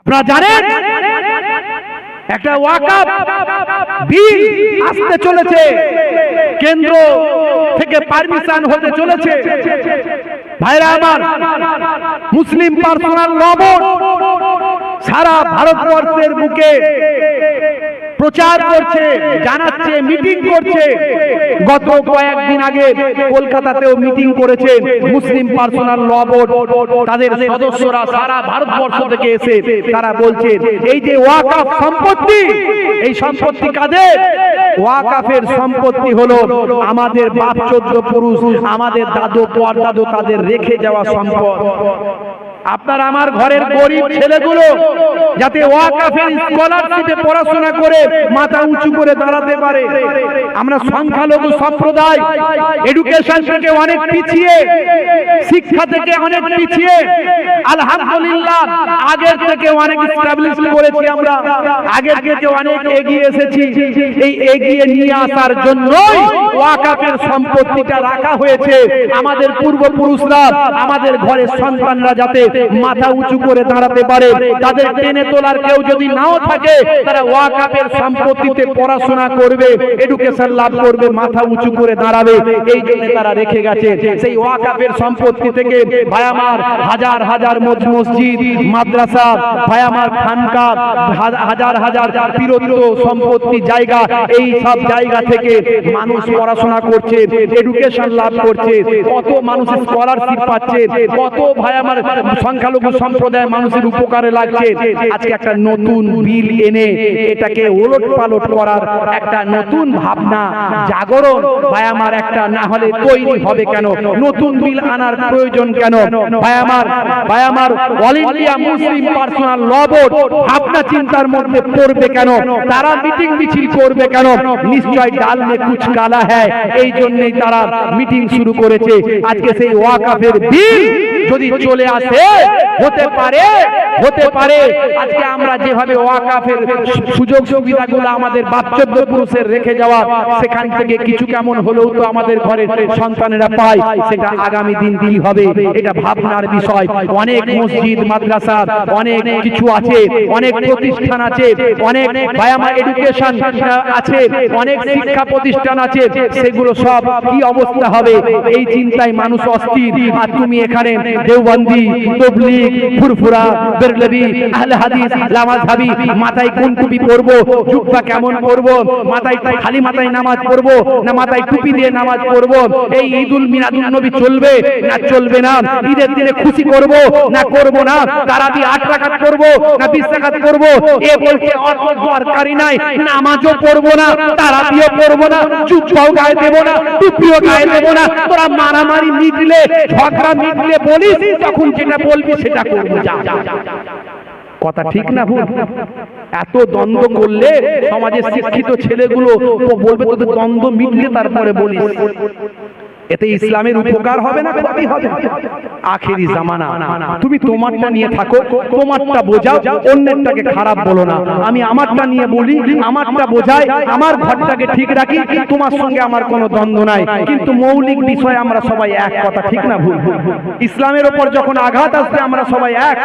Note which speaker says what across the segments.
Speaker 1: আপনারা জানেন, একটা ওয়াকাপ বিল আসতে চলেছে। কেন্দ্র থেকে পারমিশন হতে চলেছে। ভাইরা আমার, মুসলিম পার্সোনাল লবণ সারা ভারতবর্ষের বুকে প্রচার করছে, জানাচ্ছে, মিটিং করছে। গত কয়েকদিন আগে কলকাতাতেও মিটিং করেছে মুসলিম পার্সোনাল ল বোর্ড। তাদের সদস্যরা সারা ভারতবর্ষ থেকে এসে তারা বলছে, এই যে ওয়াকাফ সম্পত্তি, এই সম্পত্তি কাদের? ওয়াকাফের সম্পত্তি হলো আমাদের বাপ চোদ্দ পুরুষ, আমাদের দাদু, পরদাদু তাদের রেখে যাওয়া সম্পদ। আপনার আমার ঘরের গরিব ছেলেগুলো যাতে ওয়াকাফের স্কলারশিপে পড়াশোনা করে মাথা উঁচু করে দাঁড়াতে পারে। আমরা সংখ্যালঘু সম্প্রদায় এডুকেশন থেকে অনেক পিছিয়ে, শিক্ষা থেকে অনেক পিছিয়ে, আলহামদুলিল্লাহ, আগের থেকে অনেক স্টাবলিশ করেছি আমরা, আগের থেকে অনেক এগিয়ে এসেছি। এই এগিয়ে নিয়ে আসার জন্যই ওয়াকাফের সম্পত্তিটা রাখা হয়েছে। আমাদের পূর্বপুরুষরা, আমাদের ঘরের সন্তানরা যাতে মাথা উঁচু করে দাঁড়াতে পারে। তাদের টেনে তোলার কেউ যদি নাও থাকে, তারা ওয়াকাফের সম্পত্তিতে পড়াশোনা করবে এডুকেশন লাভ করবে, মাথা উঁচু করে দাঁড়াবে। এই জন্য তারা রেখে গেছে। সেই ওয়াকাফের সম্পত্তি থেকে ভাই আমার হাজার হাজার মসজিদ, মাদ্রাসা ভাই আমার খানকা হাজার হাজার পিরত্ব সম্পত্তি জায়গা, এই সব জায়গা থেকে মানুষ পড়াশোনা করছে এডুকেশন লাভ করছে। কত মানুষ স্কলারশিপ পাচ্ছে, কত ভাই আমার সংখ্যালঘু সম্প্রদায় মানুষের উপকারে লাগছে। আজকে একটা নতুন বিল এনে এটাকে ওলট পালট করার একটা নতুন ভাবনা, জাগরণ ভাই আমার একটা না হলে তৈরি হবে কেন? নতুন বিল আনার প্রয়োজন কেন? ভাই আমার ভাই আমার All India Muslim Personal Law Board ভাবনা চিন্তার মধ্যে পড়বে কেন? তারা মিটিং মিছিল করবে কেন? নিশ্চয় ডাল মে কুচ কালা হ্যায়। এই জন্যই তারা মিটিং শুরু করেছে। আজকে সেই ওয়াকাফের বিল যদি চলে আসে হতে পারে হতে পারে। আজকে আমরা যেভাবে ওয়াকাফের সুযোগ সুবিধাগুলো আমাদের বাচ্চব্য পুরুষের রেখে যাওয়া, সেখান থেকে কিছু কেমন হলেও তো আমাদের ঘরের সন্তানেরা পায়, সেটা আগামী দিন কি হবে। এটা ভাবনার বিষয়। অনেক মসজিদ, মাদ্রাসা, অনেক কিছু আছে, অনেক প্রতিষ্ঠান আছে, অনেক বায়ামা এডুকেশন আছে, অনেক শিক্ষা প্রতিষ্ঠান আছে, সেগুলো সব কি অবস্থা হবে? এই চিন্তায় মানুষ অস্থির। আর তুমি এখানে দেওবন্দি তবলিগ, ফুরফুরা, বেরলবি, আহলে হাদিস লামাজহাবি মাথায় কোন টুপি পরবো, জুব্বা কেমন পরবো, মাথায় খালি মাথায় নামাজ পড়ব, না মাথায় টুপি দিয়ে নামাজ পড়ব, এই ঈদুল মিলাদুল নবী চলবে না চলবে না? ঈদের দিনে খুশি করব না করব না? তারাবি আট রাকাত করব না বিশ রাকাত করব এ বলছে অত দরকারি নাই। নামাজও পড়ব না, তারাবিও পড়ব না, জুব্বাও গায়ে দেব না, টুপিও গায়ে দেব না। তোরা মারামারি মিটলে, ঝগড়া মিটলে বলিস, তখন যেটা বলবি সেটা করব। কথা ঠিক না ভুল এত দ্বন্দ্ব করলে সমাজের শিক্ষিত ছেলেগুলো বলবে তোদের দ্বন্দ্ব মিটলে তারপরে বলিস এতে ইসলামের উপকার হবে না ক্ষতি হবে? আখেরি জামানা। তুমি তোমারটা নিয়ে থাকো তোমারটা বোঝাও অন্যেরটাকে খারাপ বলো না। আমি আমারটা নিয়ে বলি আমারটা বোঝাই আমার ঘরটাকে ঠিক রাখি তোমার সঙ্গে আমার কোনো দ্বন্দ্ব নাই। কিন্তু মৌলিক বিষয় আমরা সবাই এক কথা ঠিক না ভুল? ইসলামের উপর যখন আঘাত আসবে আমরা সবাই এক।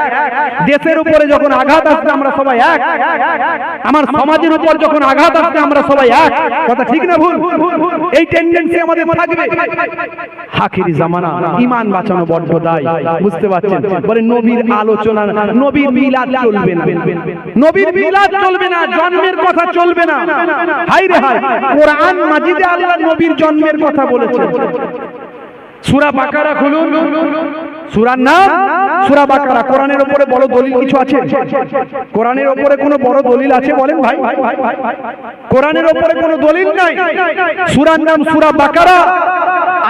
Speaker 1: দেশের উপরে যখন আঘাত আসবে আমরা সবাই এক। আমার সমাজের উপর যখন আঘাত আসবে আমরা সবাই এক। কথা ঠিক না ভুল? এই টেন্ডেন্সি আমাদের থাকবে। হাকিরি জামানা কোরআনের উপরে বড় দলিল কিছু আছে? কোরআনের উপরে কোনো বড় দলিল আছে বলেন ভাই? কোরআনের উপরে কোনো দলিল নাই। সূরার নাম সূরা বাকারা।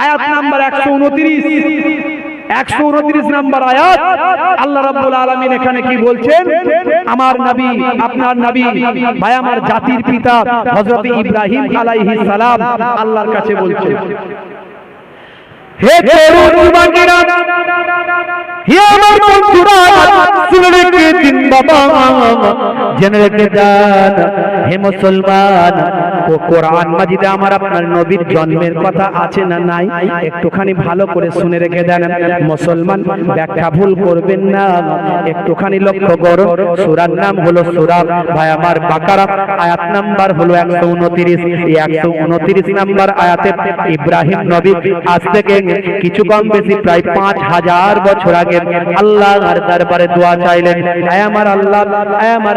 Speaker 1: আয়াত নাম্বার 129 একশো উনত্রিশ নাম্বার আয়াত। আল্লাহ রাব্বুল আলামিন এখানে কি বলছেন? আমার নবী, আপনার নবী, ভাই, আমার জাতির পিতা হযরত ইব্রাহিম আলাইহিস সালাম আল্লাহর কাছে বলছেন, হে তরুণ যুবকেরা, হে আমার বন্ধুরা, শুনে রেখে দিন জেনে হে মুসলমান কোরআন মাজিদে আমার আপনার নবীর জন্মের কথা আছে না নাই? একটুখানি ভালো করে শুনে রেখে দেন। মুসলমান, ব্যাখ্যা ভুল করবেন না। একটুখানি লক্ষ্য করো। সূরার নাম হলো সূরা। ভাই, আমার বাকারা, আয়াত নাম্বার হলো 129 এই 129 নাম্বার আয়াতে ইব্রাহিম নবী আজ থেকে কিছু কম বেশি প্রায় 5000 বছর আগে আল্লাহর দরবারে দোয়া চাইলেন। হে আমার আল্লাহ হে আমার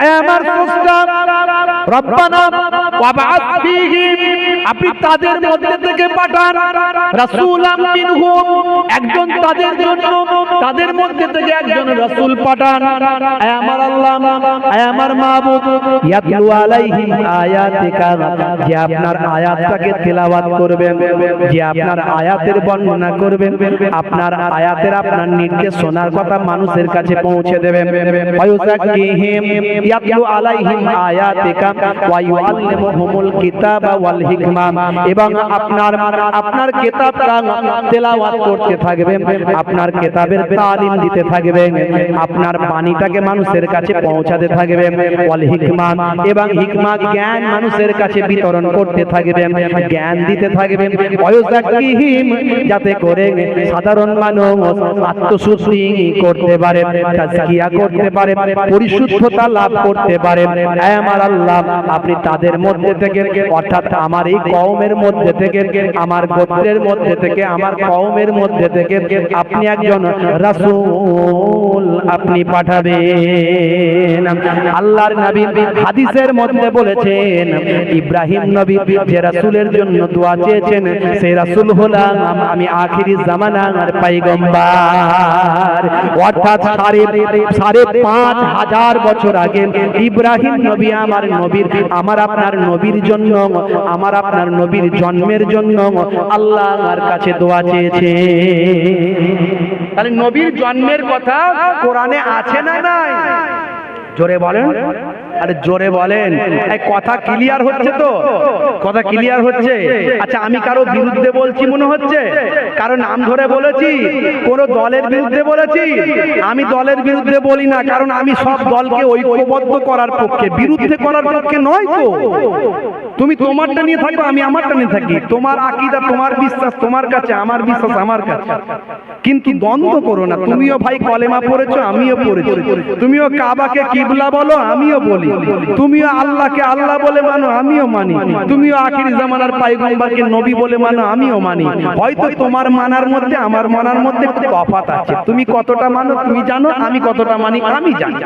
Speaker 1: হে আমার স্রষ্টা রব্বানা ওয়াবাস ফীহিম। আপনি তাদের মধ্যে থেকে পাঠান। রাসূলাম মিনহুম, একজন তাদের জন্য, তাদের মধ্যে থেকে একজন রাসূল পাঠান। আমার আল্লাহ আমার মাবুদ ইয়াতলু আয়াতিকা, যে আপনার আয়াতটাকে তেলাওয়াত করবেন, যে আপনার আয়াতের বর্ণনা করবেন, আপনার আয়াতের আপনার নির্দেশ শোনার কথা মানুষের কাছে পৌঁছে দেবেন। ওয়ায়ুযাক্কিহিম, ইয়াতলু আলাইহিম আয়াতিকা কিতাবা ওয়াল হিকমা। এবং আপনার আপনার কিতাবটা তেলাওয়াত করতে থাকবেন আপনার কিতাবের তালিম দিতে থাকবেন আপনার বাণীটাকে মানুষের কাছে পৌঁছাতে থাকবেন ওয়াল হিকমা এবং হিকমা জ্ঞান মানুষের কাছে বিতরণ করতে থাকবেন জ্ঞান দিতে থাকবেন ওয়ায়ুযাক্কিহিম যাতে করে সাধারণ মানুষ আত্মশুদ্ধি করতে পারে, তাজকিয়া করতে পারে, পরিশুদ্ধতা লাভ করতে পারে। আমার আল্লাহ, আপনি তাদের মধ্যে থেকে, অর্থাৎ আমার এই কওমের মধ্যে থেকে আমার গোত্রের মধ্যে থেকে আমার কওমের মধ্যে থেকে আপনি একজন রাসূল আপনি পাঠাবেন। আল্লাহর নবী হাদিসের মধ্যে বলেছেন ইব্রাহিম নবী যে রাসূলের জন্য দোয়া চেয়েছেন সেই রাসূল হলাম আমি আখিরি জামানার পয়গম্বর অর্থাৎ সাড়ে সাড়ে পাঁচ হাজার বছর আগে ইব্রাহিম নবী আমার নবীর আমার আপনার নবীর জন্য আমার আপনার নবীর জন্মের জন্য আল্লাহ আল্লাহর কাছে দোয়া চেয়েছে। তাহলে নবীর জন্মের কথা কোরআনে আছে না নাই? জোরে বলেন। আরে জোরে বলেন। কথা ক্লিয়ার হচ্ছে তো? কথা ক্লিয়ার হচ্ছে? আচ্ছা আমি কারও বিরুদ্ধে বলছি মনে হচ্ছে? কারও নাম ধরে বলেছি, কোন দলের বিরুদ্ধে বলেছি। আমি দলের বিরুদ্ধে বলি না, কারণ আমি সব দলকে ঐক্যবদ্ধ করার পক্ষে, বিরুদ্ধে করার পক্ষে নয় তো। তুমি তোমারটা নিয়ে থাকো আমি আমারটা নিয়ে থাকি। তোমার আকিদা, তোমার বিশ্বাস, তোমার কাছে, আমার বিশ্বাস, আমার কাছে। কিন্তু দ্বন্দ্ব করো না। তুমিও ভাই কলেমা পড়েছো, আমিও পড়েছি। তুমিও কাবাকে কিবলা বলো, আমিও বলি। তুমিও আল্লাহকে আল্লাহ বলে মানো, আমিও মানি। তুমিও আখিরি জামানার পাইগম্বরকে নবী বলে মানো, আমিও মানি। হয়তো তোমার মানার মধ্যে, আমার মানার মধ্যে তফাৎ আছে। তুমি কতটা মানো, তুমি জানো, আমি কতটা মানি, আমি জানি।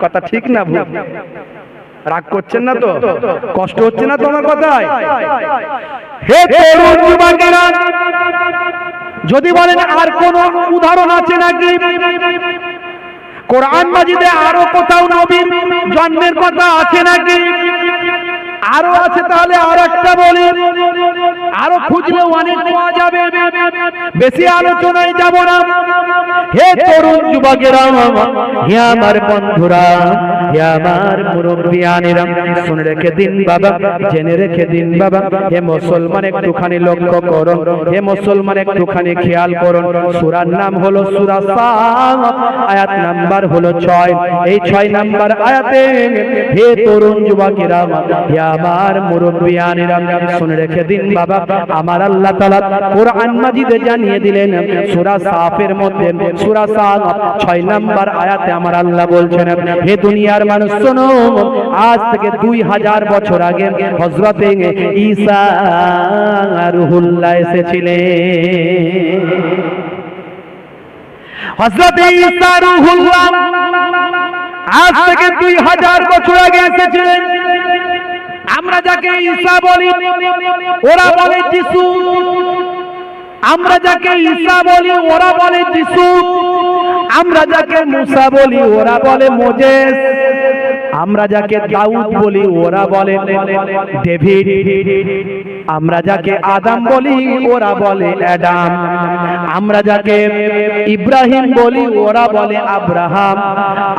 Speaker 1: কথা ঠিক না, ভুল? রাগ করছেন না তো? কষ্ট হচ্ছে না তোমার কথায়? হে যদি বলেন আর কোন উদাহরণ আছে নাকি? কোরআন মাজিদে আরও কোথাও নবীন জন্মের কথা আছে নাকি? আরও আছে তাহলে আর একটা বলি। আরও খুঁজলে অনেক পাওয়া যাবে। বেশি আলোচনায় যাব না। হে তরুণ যুবকেরা, হে আমার বন্ধুরা, হে আমার শুনে রেখে দিন বাবা, জেনে রেখে দিন বাবা। হে মুসলমান, একটুখানি লক্ষ্য করুন হে মুসলমান, একটুখানি খেয়াল করুন সূরার নাম হলো সূরা আয়াত নাম্বার হলো 6 এই 6 নাম্বার আয়াতে হে তরুণ যুবকেরা, হে আমার মুরব্বিয়ানেরা শুনে রেখে দিন বাবা, আমার আল্লাহ তাআলা কোরআন মাজিদে জানিয়ে দিলেন, সূরা সাফের মধ্যে, সূরা সাফ 6 নাম্বার আয়াতে আমার আল্লাহ বলছেন, হে দুনিয়ার মানুষ শোনো, আজ থেকে 2000 বছর আগে হযরত ঈসা রুহুল্লাহ এসেছিলেন। হযরত ঈসা রুহুল্লাহ আজ থেকে 2000 বছর আগে এসেছিলেন। আমরা যাকে ঈসা বলি, ওরা বলে যিশু। আমরা যাকে ঈসা বলি, ওরা বলে যিশু। আমরা যাকে মুসা বলি, ওরা বলে মোজেস। আমরা যাকে দাউদ বলি, ওরা বলে ডেভিড। আমরা যাকে আদাম বলি, ওরা বলে অ্যাডাম। আমরা যাকে ইব্রাহিম বলি, ওরা বলে আব্রাহাম।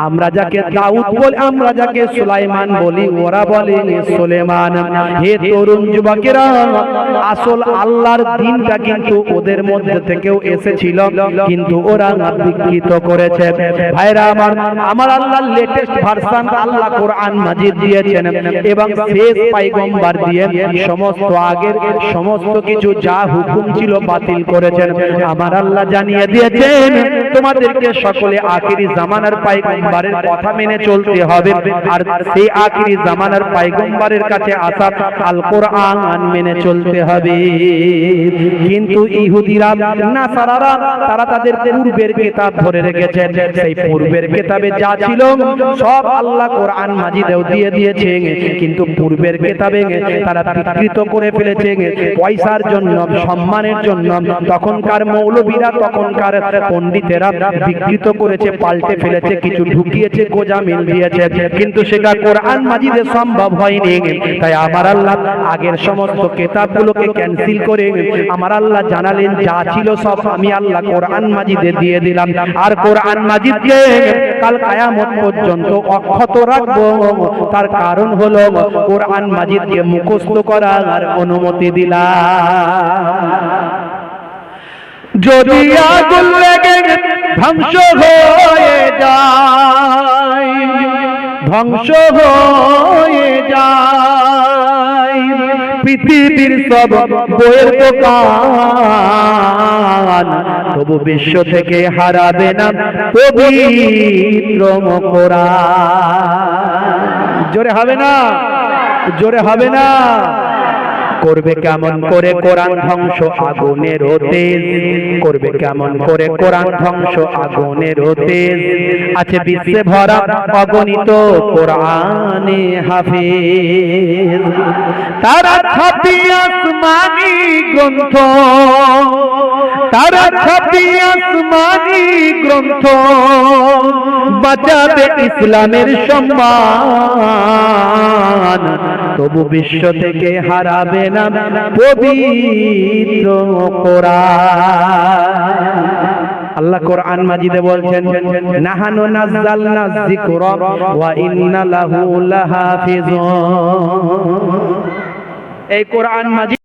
Speaker 1: আমরা যাকে দাউদ বলি, আমরা যাকে সুলাইমান বলি, ওরা বলে সুলেমান। হে তরুণ যুবকেরা, আসল আল্লাহর দিনটা কিন্তু ওদের মধ্যে থেকেও এসেছিল, কিন্তু ওরা বিকৃত করেছে। ভাইরা আমার আমার আল্লাহর লেটেস্ট ভার্সন আল্লাহ কোরআন মাজিদ দিয়েছেন এবং শেষ পাইগম্বার দিয়ে সমস্ত আগের সমস্ত কিছু যা হুকুম ছিল বাতিল করেছেন। আমার আল্লাহ জানিয়ে দিয়েছেন, তোমাদেরকে সকলে আখিরি জামানার পাইগম্বারের কথা মেনে চলতে হবে। আর সেই আখিরি জামানার পাইগম্বারের কাছে আসা আল কোরআন মেনে চলতে হবে। কিন্তু ইহুদিরা তারা তাদের পূর্বের ধরে সেই পূর্বের কিতাবে যা ছিল, সব আল্লাহ কোরআন মাজিদেও দিয়ে দিয়েছে কিন্তু পূর্বের কেতাবে তারা বিকৃত করে ফেলেছে পয়সার জন্য, সম্মানের জন্য, তখনকার মৌলবীরা, তখনকার পণ্ডিতেরা বিকৃত করেছে, পাল্টে ফেলেছে, কিছু ঢুকিয়েছে গোজা মিল দিয়েছে। কিন্তু সেটা কোরআন মাজিদে সম্ভব হয়নি। তাই আমার আল্লাহ আগের সমস্ত কেতাবগুলোকে ক্যান্সেল করে আমার আল্লাহ জানালেন, যা ছিল সব আমি আল্লাহ কোরআন মাজিদে দিয়ে দিলাম। আর কোরআন মাজিদকে কাল কায়ামত পর্যন্ত অক্ষত রাখব তার কারণ হলো কোরআন মাজিদকে মুখস্থ করার অনুমতি দিলা যদি আগুন লেগে ধ্বংস হয়ে যায়, ধ্বংস হয়ে পৃথিবীর সব বইয়ের দোকান। তবু বিশ্ব থেকে হারাবে না পবিত্র কোরআন জোরে হবে না? জোরে হবে না? করবে কেমন করে কোরআন ধ্বংস? আগুনের তেজ করবে কেমন করে কোরআন ধ্বংস? আগুনের তেজ আছে বিশ্বে ভরা অগণিত কোরআনে হাফিজ। তারা ছাপি আসমানি গ্রন্থ। তারা ছাপি আসমানি গ্রন্থ। বাঁচাবে ইসলামের সম্মান। তবু বিশ্ব থেকে হারাবে না পবিত্র আল্লাহ কোরআন মাজিদে বলছেন, নাহানু নাযালনা যিকরা ওয়া ইন্না লাহু লাহাফিজুন। এই কোরআন মাজিদ